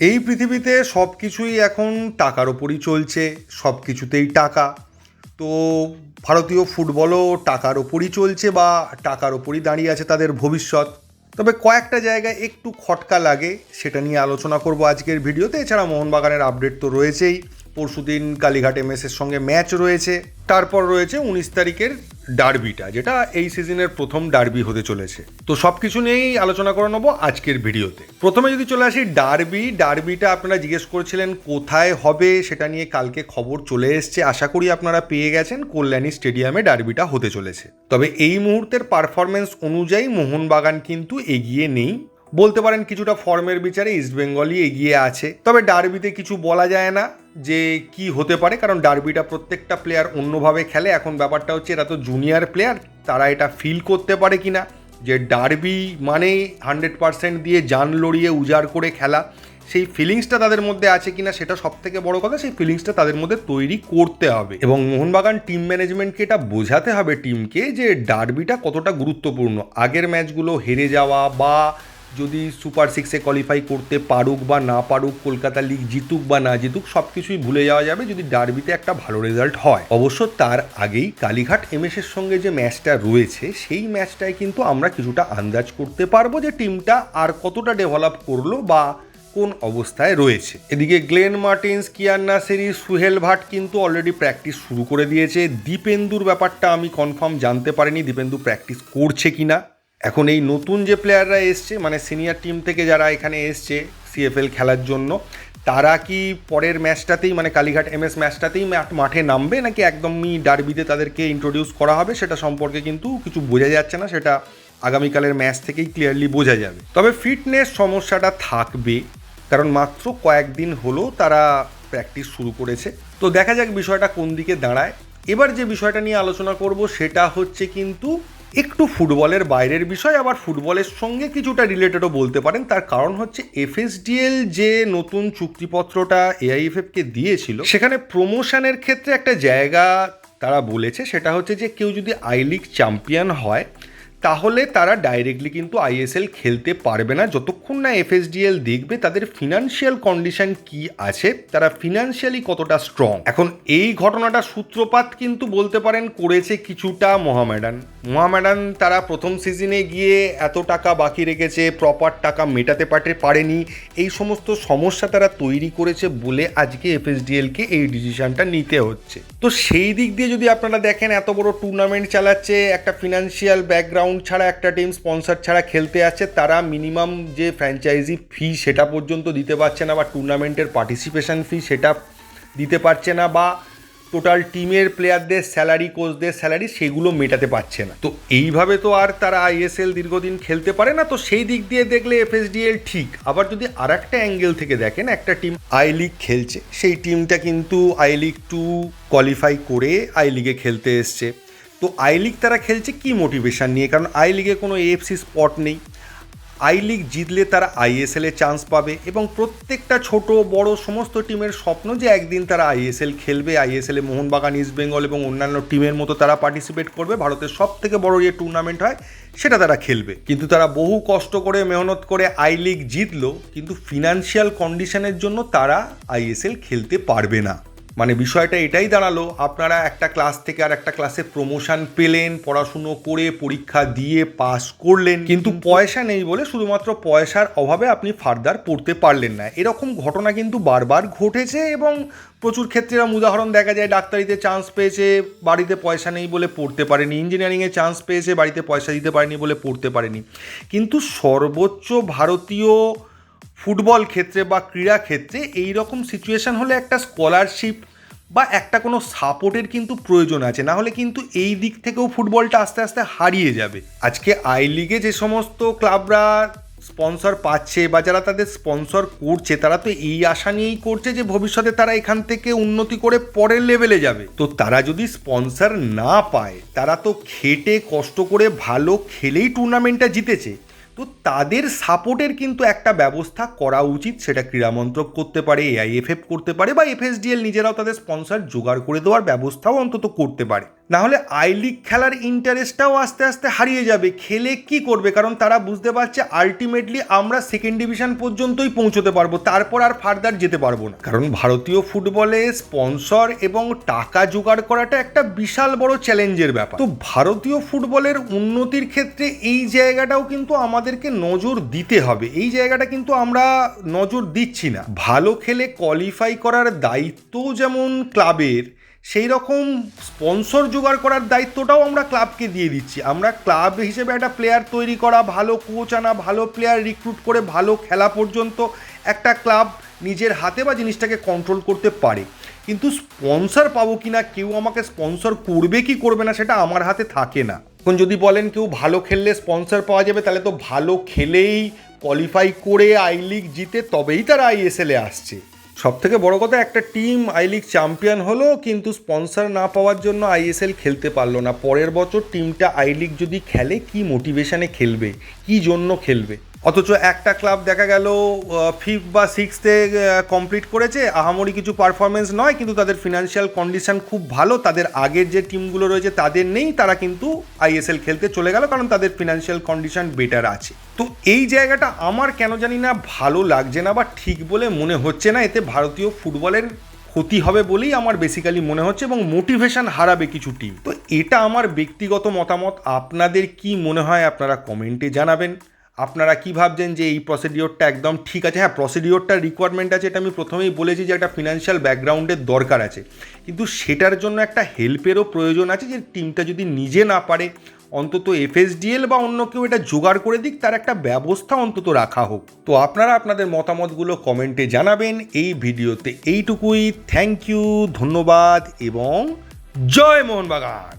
এই পৃথিবীতে সব কিছুই এখন টাকার ওপরই চলছে, সব কিছুতেই টাকা। তো ভারতীয় ফুটবলও টাকার ওপরই চলছে বা টাকার ওপরই দাঁড়িয়ে আছে তাদের ভবিষ্যৎ। তবে কয়েকটা জায়গায় একটু খটকা লাগে, সেটা নিয়ে আলোচনা করব আজকের ভিডিওতে। এছাড়া মোহনবাগানের আপডেট তো রয়েছেই। পরশুদিন কালীঘাট এমএসের সঙ্গে ম্যাচ রয়েছে। তারপর রয়েছে উনিশ তারিখের ডার্বিটা যেটা এই সিজনের প্রথম ডার্বি হতে চলেছে। তো সব কিছু নিয়েই আলোচনা করে নেব আজকের ভিডিওতে। প্রথমে যদি চলে আসি ডার্বি ডার্বিটা আপনারা জিজ্ঞেস করেছিলেন কোথায় হবে, সেটা নিয়ে কালকে খবর চলে এসছে। আশা করি আপনারা পেয়ে গেছেন, কল্যাণী স্টেডিয়ামে ডার্বিটা হতে চলেছে। তবে এই মুহূর্তের পারফরমেন্স অনুযায়ী মোহনবাগান কিন্তু এগিয়ে নেই। বলতে পারেন কিছুটা ফর্মের বিচারে ইস্টবেঙ্গলই এগিয়ে আছে। তবে ডার্বিতে কিছু বলা যায় না। যে কি হতে পারে, কারণ ডার্বিটা প্রত্যেকটা প্লেয়ার অন্যভাবে খেলে। এখন ব্যাপারটা হচ্ছে এরা তো জুনিয়র প্লেয়ার তারা এটা ফিল করতে পারে কি না যে ডার্বি মানেই হান্ড্রেড পার্সেন্ট দিয়ে জান লড়িয়ে উজাড় করে খেলা। সেই ফিলিংসটা তাদের মধ্যে আছে কিনা সেটা সব থেকে বড় কথা, সেই ফিলিংসটা তাদের মধ্যে তৈরি করতে হবে। এবং মোহনবাগান টিম ম্যানেজমেন্টকে এটা বোঝাতে হবে টিমকে যে ডার্বিটা কতটা গুরুত্বপূর্ণ। আগের ম্যাচগুলো হেরে যাওয়া বা যদি সুপার সিক্সে কোয়ালিফাই করতে পারুক বা না পারুক কলকাতা লিগ জিতুক বা না জিতুক সব কিছুই ভুলে যাওয়া যাবে যদি ডার্বিতে একটা ভালো রেজাল্ট হয়। অবশ্য তার আগেই কালীঘাট এমএসের সঙ্গে যে ম্যাচটা রয়েছে, সেই ম্যাচটায় কিন্তু আমরা কিছুটা আন্দাজ করতে পারব যে টিমটা আর কতটা ডেভেলপ করল বা কোন অবস্থায় রয়েছে। এদিকে গ্লেন মার্টিন্স, কিয়ান নাসেরি, সুহেল ভাট কিন্তু অলরেডি প্র্যাকটিস শুরু করে দিয়েছে। দীপেন্দুর ব্যাপারটা আমি কনফার্ম জানতে পারিনি, দীপেন্দু প্র্যাকটিস করছে কিনা। এখন এই নতুন যে প্লেয়াররা এসছে মানে সিনিয়র টিম থেকে যারা এখানে এসছে সিএফএল খেলার জন্য, তারা কি পরের ম্যাচটাতেই মানে কালীঘাট এমএস ম্যাচটাতেই মাঠে নামবে? নাকি একদমই ডার্বিতে তাদেরকে ইন্ট্রোডিউস করা হবে? সেটা সম্পর্কে কিন্তু কিছু বোঝা যাচ্ছে না, সেটা আগামীকালের ম্যাচ থেকেই ক্লিয়ারলি বোঝা যাবে। তবে ফিটনেস সমস্যাটা থাকবে, কারণ মাত্র কয়েকদিন হলো তারা প্র্যাকটিস শুরু করেছে। তো দেখা যাক বিষয়টা কোন দিকে দাঁড়ায়। এবার যে বিষয়টা নিয়ে আলোচনা করব, সেটা হচ্ছে কিন্তু একটু ফুটবলের বাইরের বিষয়, আবার ফুটবলের সঙ্গে কিছুটা রিলেটেডও বলতে পারেন। তার কারণ হচ্ছে এফএসডিএল যে নতুন চুক্তিপত্রটা এআইএফএফকে দিয়েছিল, সেখানে প্রমোশনের ক্ষেত্রে একটা জায়গা তারা বলেছে, সেটা হচ্ছে যে কেউ যদি আই লিগ চ্যাম্পিয়ন হয় তাহলে তারা ডাইরেক্টলি কিন্তু আইএসএল খেলতে পারবে না। যতক্ষণ না এফএসডিএল দেখবে তাদের ফিনান্সিয়াল কন্ডিশন কি আছে, তারা ফিনান্সিয়ালি কতটা স্ট্রং এখন এই ঘটনাটা সূত্রপাত কিন্তু বলতে পারেন করেছে কিছুটা মোহামেডান মোহামেডান তারা প্রথম সিজনে গিয়ে এত টাকা বাকি রেখেছে প্রপার টাকা মেটাতে পারতে পারেনি। এই সমস্ত সমস্যা তারা তৈরি করেছে বলে আজকে এফএসডিএলকে এই ডিসিশনটা নিতে হচ্ছে। তো সেই দিক দিয়ে যদি আপনারা দেখেন, এত বড় টুর্নামেন্ট চালাচ্ছে, একটা ফিনান্সিয়াল ব্যাকগ্রাউন্ড ছাড়া, একটা টিম স্পন্সর ছাড়া খেলতে আছে তারা মিনিমাম যে ফ্র্যাঞ্চাইজি ফি সেটা পর্যন্ত দিতে পারছে না বা টুর্নামেন্টের পার্টিসিপেশন ফি সেটা দিতে পারছে না বা টোটাল টিমের প্লেয়ারদের স্যালারি কোচদের স্যালারি সেগুলো মেটাতে পারছে না। তো এইভাবে তো আর তারা আইএসএল দীর্ঘদিন খেলতে পারে না, তো সেই দিক দিয়ে দেখলে এফএসডিএল ঠিক। আবার যদি আর একটা অ্যাঙ্গেল থেকে দেখেন, একটা টিম আই লিগ খেলছে, সেই টিমটা কিন্তু আই লিগ টু কোয়ালিফাই করে আই লিগে খেলতে এসছে। তো আই লিগ তারা খেলছে কি মোটিভেশান নিয়ে? কারণ আই লিগে কোনো এএফসি স্পট নেই। আই লিগ জিতলে তারা আইএসএলে চান্স পাবে এবং প্রত্যেকটা ছোট, বড় সমস্ত টিমের স্বপ্ন যে একদিন তারা আইএসএল খেলবে আইএসএলে মোহনবাগান ইস্ট বেঙ্গল এবং অন্যান্য টিমের মতো তারা পার্টিসিপেট করবে। ভারতের সব থেকে বড় যে টুর্নামেন্ট হয়, সেটা তারা খেলবে। কিন্তু তারা বহু কষ্ট করে, মেহনত করে আই লিগ জিতলো, কিন্তু ফিনান্সিয়াল কন্ডিশনের জন্য তারা আইএসএল খেলতে পারবে না। মানে বিষয়টা এটাই দাঁড়াল আপনারা একটা ক্লাস থেকে আর একটা ক্লাসে প্রমোশন পেলেন পড়াশুনো করে পরীক্ষা দিয়ে পাস করলেন কিন্তু পয়সা নেই বলে শুধুমাত্র পয়সার অভাবে আপনি ফার্দার পড়তে পারলেন না। এরকম ঘটনা কিন্তু বারবার ঘটেছে এবং প্রচুর ক্ষেত্রে এরকম উদাহরণ দেখা যায় ডাক্তারিতে চান্স পেয়েছে বাড়িতে পয়সা নেই বলে পড়তে পারেনি ইঞ্জিনিয়ারিংয়ে চান্স পেয়েছে বাড়িতে পয়সা দিতে পারেনি বলে পড়তে পারেনি। কিন্তু সর্বোচ্চ ভারতীয় ফুটবল ক্ষেত্রে বা ক্রীড়া ক্ষেত্রে এই রকম সিচুয়েশান হলে একটা স্কলারশিপ বা একটা কোনো সাপোর্টের কিন্তু প্রয়োজন আছে। না হলে কিন্তু এই দিক থেকেও ফুটবলটা আস্তে আস্তে হারিয়ে যাবে। আজকে আই লিগে যে সমস্ত ক্লাবরা স্পন্সর পাচ্ছে বা যারা তাদের স্পন্সর করছে, তারা তো এই আশা নিয়েই করছে যে ভবিষ্যতে তারা এখান থেকে উন্নতি করে পরের লেভেলে যাবে। তো তারা যদি স্পন্সর না পায়, তারা তো খেটে, কষ্ট করে ভালো খেলেই টুর্নামেন্টটা জিতেছে। তো তাদের সাপোর্টের কিন্তু একটা ব্যবস্থা করা উচিত, সেটা ক্রীড়ামন্ত্রক করতে পারে এআইএফএফ করতে পারে বা এফএসডিএল নিজেরাও তাদের স্পন্সার জোগাড় করে দেওয়ার ব্যবস্থাও অন্তত করতে পারে। না হলে আই লিগ খেলার ইন্টারেস্টটাও আস্তে আস্তে হারিয়ে যাবে। খেলে কি করবে? কারণ তারা বুঝতে পারছে আলটিমেটলি আমরা সেকেন্ড ডিভিশন পর্যন্তই পৌঁছতে পারব। তারপর আর ফার্দার যেতে পারব না। কারণ ভারতীয় ফুটবলে স্পন্সর এবং টাকা জোগাড় করাটা একটা বিশাল বড় চ্যালেঞ্জের ব্যাপার। তো ভারতীয় ফুটবলের উন্নতির ক্ষেত্রে এই জায়গাটাও কিন্তু আমাদেরকে নজর দিতে হবে। এই জায়গাটা কিন্তু আমরা নজর দিচ্ছি না। ভালো খেলে কোয়ালিফাই করার দায়িত্বও যেমন ক্লাবের সেই রকম স্পন্সর জোগাড় করার দায়িত্বটাও আমরা ক্লাবকে দিয়ে দিচ্ছি। আমরা ক্লাব হিসেবে একটা প্লেয়ার তৈরি করা, ভালো কোচ আনা, ভালো প্লেয়ার রিক্রুট করে, ভালো খেলা পর্যন্ত একটা ক্লাব নিজের হাতে বা জিনিসটাকে কন্ট্রোল করতে পারে। কিন্তু স্পন্সর পাবো কি না কেউ আমাকে স্পন্সর করবে কি করবে না, সেটা আমার হাতে থাকে না। এখন যদি বলেন কেউ ভালো খেললে স্পন্সর পাওয়া যাবে, তাহলে তো ভালো খেলেই কোয়ালিফাই করে আই লিগ জিতে তবেই তারা আইএসএলে আসছে। সব থেকে বড় কথা, একটা টিম আই লিগ চ্যাম্পিয়ন হলো কিন্তু স্পন্সার না পাওয়ার জন্য আইএসএল খেলতে পারল না। পরের বছর টিমটা আই লিগ যদি খেলে, কি মোটিভেশনে খেলবে? কি জন্য খেলবে? অথচ একটা ক্লাব দেখা গেল ফিফথ বা সিক্সথে কমপ্লিট করেছে। আহামরি কিছু পারফরমেন্স নয়, কিন্তু তাদের ফিনান্সিয়াল কন্ডিশন খুব ভালো। তাদের আগের যে টিমগুলো রয়েছে, তাদের নেই। তারা কিন্তু আইএসএল খেলতে চলে গেল, কারণ তাদের ফিনান্সিয়াল কন্ডিশন বেটার আছে। তো এই জায়গাটা আমার কেন জানি না ভালো লাগছে না বা ঠিক বলে মনে হচ্ছে না। এতে ভারতীয় ফুটবলের ক্ষতি হবে বলেই আমার বেসিক্যালি মনে হচ্ছে এবং মোটিভেশন হারাবে কিছু টিম তো এটা আমার ব্যক্তিগত মতামত। আপনাদের কি মনে হয়? আপনারা কমেন্টে জানাবেন। আপনারা কি ভাবছেন যে এই প্রসিডিওরটা একদম ঠিক আছে? হ্যাঁ প্রসিডিওরটার রিকোয়ারমেন্ট আছে, এটা আমি প্রথমেই বলেছি যে একটা ফিনান্সিয়াল ব্যাকগ্রাউন্ডের দরকার আছে। কিন্তু সেটার জন্য একটা হেল্পেরও প্রয়োজন আছে যে টিমটা যদি নিজে না পারে, অন্তত এফএসডিএল বা অন্য কেউ এটা জোগাড় করে দিক, তার একটা ব্যবস্থা অন্তত রাখা হোক। তো আপনারা আপনাদের মতামতগুলো কমেন্টে জানাবেন এই ভিডিওতে। এইটুকুই। থ্যাংক ইউ ধন্যবাদ এবং জয় মোহনবাগান!